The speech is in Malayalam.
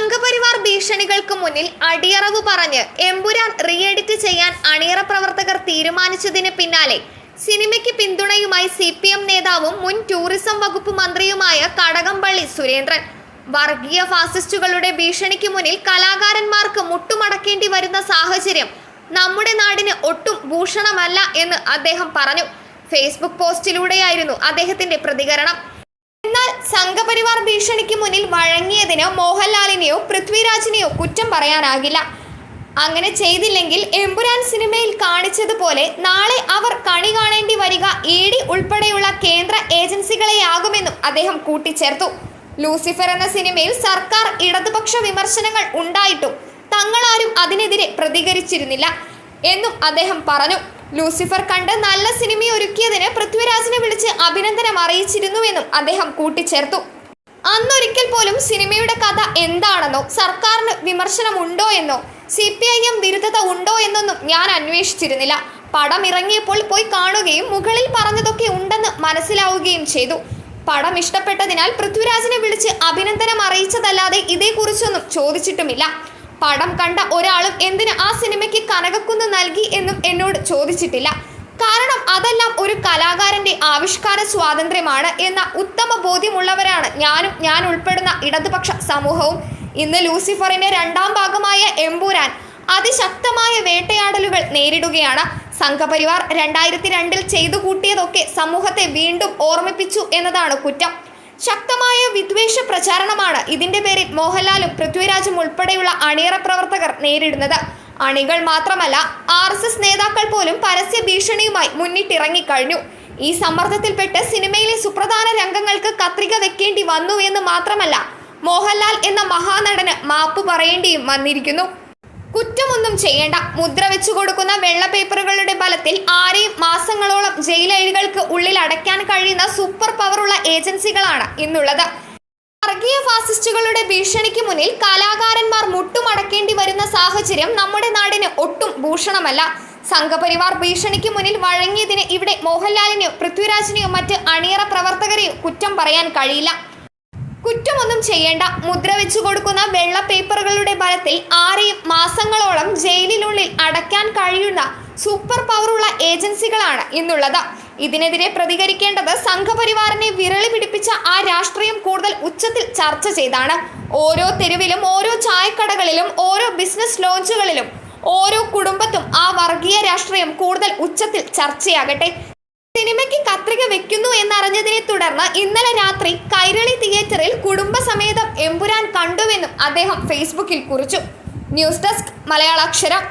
സംഘപരിവാർ ഭീഷണികൾക്ക് മുന്നിൽ അടിയറവ് പറഞ്ഞ് എമ്പുരാൻ റീഎഡിറ്റ് ചെയ്യാൻ അണിയറ പ്രവർത്തകർ തീരുമാനിച്ചതിന് പിന്നാലെ സിനിമയ്ക്ക് പിന്തുണയുമായി സി പി എം നേതാവും മുൻ ടൂറിസം വകുപ്പ് മന്ത്രിയുമായ കടകംപള്ളി സുരേന്ദ്രൻ. വർഗീയ ഫാസിസ്റ്റുകളുടെ ഭീഷണിക്ക് മുന്നിൽ കലാകാരന്മാർക്ക് മുട്ടുമടക്കേണ്ടി വരുന്ന സാഹചര്യം നമ്മുടെ നാടിന് ഒട്ടും ഭൂഷണമല്ല എന്ന് അദ്ദേഹം പറഞ്ഞു. ഫേസ്ബുക്ക് പോസ്റ്റിലൂടെയായിരുന്നു അദ്ദേഹത്തിന്റെ പ്രതികരണം. എന്നാൽ സംഘപരിവാർ ഭീഷണിക്ക് മുന്നിൽ വഴങ്ങിയതിന് മോഹൻലാലിനെയോ പൃഥ്വിരാജിനെയോ കുറ്റം പറയാനാകില്ല. അങ്ങനെ ചെയ്തില്ലെങ്കിൽ എമ്പുരാൻ സിനിമയിൽ കാണിച്ചതുപോലെ നാളെ അവർ കണി കാണേണ്ടി വരിക ഇ ഡി ഉൾപ്പെടെയുള്ള കേന്ദ്ര ഏജൻസികളെയാകുമെന്നും അദ്ദേഹം കൂട്ടിച്ചേർത്തു. ലൂസിഫർ എന്ന സിനിമയിൽ സർക്കാർ ഇടതുപക്ഷ വിമർശനങ്ങൾ ഉണ്ടായിട്ടും തങ്ങളാരും അതിനെതിരെ പ്രതികരിച്ചിരുന്നില്ല എന്നും അദ്ദേഹം പറഞ്ഞു. ലൂസിഫർ കണ്ട് നല്ല സിനിമ ഒരുക്കിയതിന് പൃഥ്വിരാജിനെ വിളിച്ച് അഭിനന്ദനം അറിയിച്ചിരുന്നുവെന്നും അദ്ദേഹം കൂട്ടിച്ചേർത്തു. അന്നൊരിക്കൽ പോലും സിനിമയുടെ കഥ എന്താണെന്നോ സർക്കാരിന് വിമർശനമുണ്ടോ എന്നോ സി പി ഐ എം വിരുദ്ധത ഉണ്ടോ എന്നൊന്നും ഞാൻ അന്വേഷിച്ചിരുന്നില്ല. പടം ഇറങ്ങിയപ്പോൾ പോയി കാണുകയും മുകളിൽ പറഞ്ഞതൊക്കെ ഉണ്ടെന്ന് മനസ്സിലാവുകയും ചെയ്തു. പടം ഇഷ്ടപ്പെട്ടതിനാൽ പൃഥ്വിരാജിനെ വിളിച്ച് അഭിനന്ദനം അറിയിച്ചതല്ലാതെ ഇതേക്കുറിച്ചൊന്നും ചോദിച്ചിട്ടുമില്ല. പടം കണ്ട ഒരാളും എന്തിന് ആ സിനിമയ്ക്ക് കനകക്കുന്ന് നൽകി എന്നും എന്നോട് ചോദിച്ചിട്ടില്ല. കാരണം അതെല്ലാം ഒരു കലാകാരന്റെ ആവിഷ്കാര സ്വാതന്ത്ര്യമാണ് എന്ന ഉത്തമ ബോധ്യമുള്ളവരാണ് ഞാനും ഞാൻ ഉൾപ്പെടുന്ന ഇടതുപക്ഷ സമൂഹവും. ഇന്ന് ലൂസിഫറിന്റെ രണ്ടാം ഭാഗമായ എമ്പൂരാൻ അതിശക്തമായ വേട്ടയാടലുകൾ നേരിടുകയാണ്. സംഘപരിവാർ രണ്ടായിരത്തി രണ്ടിൽ ചെയ്തു കൂട്ടിയതൊക്കെ സമൂഹത്തെ വീണ്ടും ഓർമ്മിപ്പിച്ചു എന്നതാണ് കുറ്റം. ശക്തമായ വിദ്വേഷ പ്രചാരണമാണ് ഇതിന്റെ പേരിൽ മോഹൻലാലും പൃഥ്വിരാജും ഉൾപ്പെടെയുള്ള അണിയറ പ്രവർത്തകർ നേരിടുന്നത്. അണികൾ മാത്രമല്ല ആർ എസ് എസ് നേതാക്കൾ പോലും പരസ്യ ഭീഷണിയുമായി മുന്നിട്ടിറങ്ങിക്കഴിഞ്ഞു. ഈ സമ്മർദ്ദത്തിൽപ്പെട്ട് സിനിമയിലെ സുപ്രധാന രംഗങ്ങൾക്ക് കത്രിക വെക്കേണ്ടി വന്നു എന്ന് മാത്രമല്ല മോഹൻലാൽ എന്ന മഹാനടന് മാപ്പ് പറയേണ്ടിയും വന്നിരിക്കുന്നു. കുറ്റമൊന്നും ചെയ്യേണ്ട. മുദ്ര വെച്ചു കൊടുക്കുന്ന വെള്ള പേപ്പറുകളുടെ ബലത്തിൽ ആരെയും മാസങ്ങളോളം ജയിലഴികൾക്ക് ഉള്ളിൽ അടയ്ക്കാൻ കഴിയുന്ന സൂപ്പർ പവറുള്ള ഏജൻസികളാണ് ഇന്നുള്ളത്. വർഗീയ ഫാസിസ്റ്റുകളുടെ ഭീഷണിക്ക് മുന്നിൽ കലാകാരന്മാർ മുട്ടുമടക്കേണ്ടി വരുന്ന സാഹചര്യം നമ്മുടെ നാടിന് ഒട്ടും ഭൂഷണമല്ല. സംഘപരിവാർ ഭീഷണിക്ക് മുന്നിൽ വഴങ്ങിയതിന് ഇവിടെ മോഹൻലാലിനെയോ പൃഥ്വിരാജിനെയോ മറ്റ് അണിയറ പ്രവർത്തകരെയോ കുറ്റം പറയാൻ കഴിയില്ല. കുറ്റമൊന്നും ചെയ്യേണ്ട മുദ്ര വെച്ചു കൊടുക്കുന്ന വെള്ള പേപ്പറുകളുടെ ബലത്തിൽ ആരെയും മാസങ്ങളോളം ജയിലിനുള്ളിൽ അടയ്ക്കാൻ കഴിയുന്ന സൂപ്പർ പവറുള്ള ഏജൻസികളാണ് ഇന്നുള്ളത്. ഇതിനെതിരെ പ്രതികരിക്കേണ്ടത് സംഘപരിവാറിനെ വിരളി പിടിപ്പിച്ച ആ രാഷ്ട്രീയം കൂടുതൽ ഉച്ചത്തിൽ ചർച്ച ചെയ്താണ്. ഓരോ തെരുവിലും ഓരോ ചായക്കടകളിലും ഓരോ ബിസിനസ് ലോഞ്ചുകളിലും ഓരോ കുടുംബത്തും ആ വർഗീയ രാഷ്ട്രീയം കൂടുതൽ ഉച്ചത്തിൽ ചർച്ചയാകട്ടെ. സിനിമയ്ക്ക് കത്രിക വെക്കുന്നു എന്നറിഞ്ഞതിനെ തുടർന്ന് ഇന്നലെ രാത്രി കൈരളി തിയേറ്ററിൽ കുടുംബസമേതം എമ്പുരാൻ കണ്ടുവെന്നും അദ്ദേഹം ഫേസ്ബുക്കിൽ കുറിച്ചു. News desk മലയാളാക്ഷരം